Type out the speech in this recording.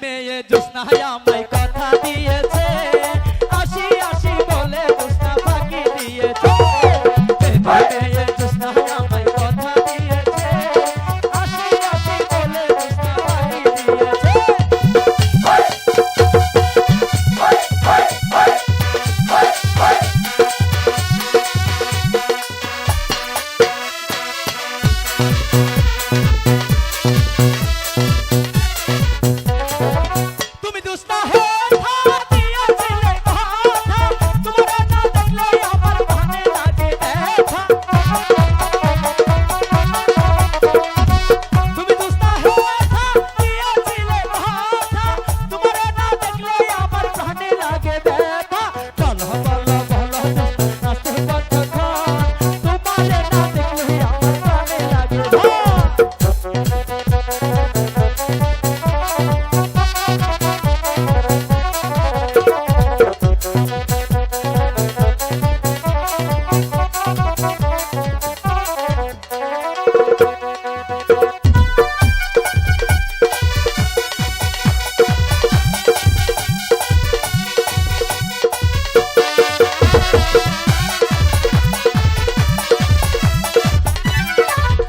মেয়ে জোস্নায় আমায় কথা দিয়েছে। আসি আসি বলে জোস্না ফাঁকি দিয়েছে। está terrenos.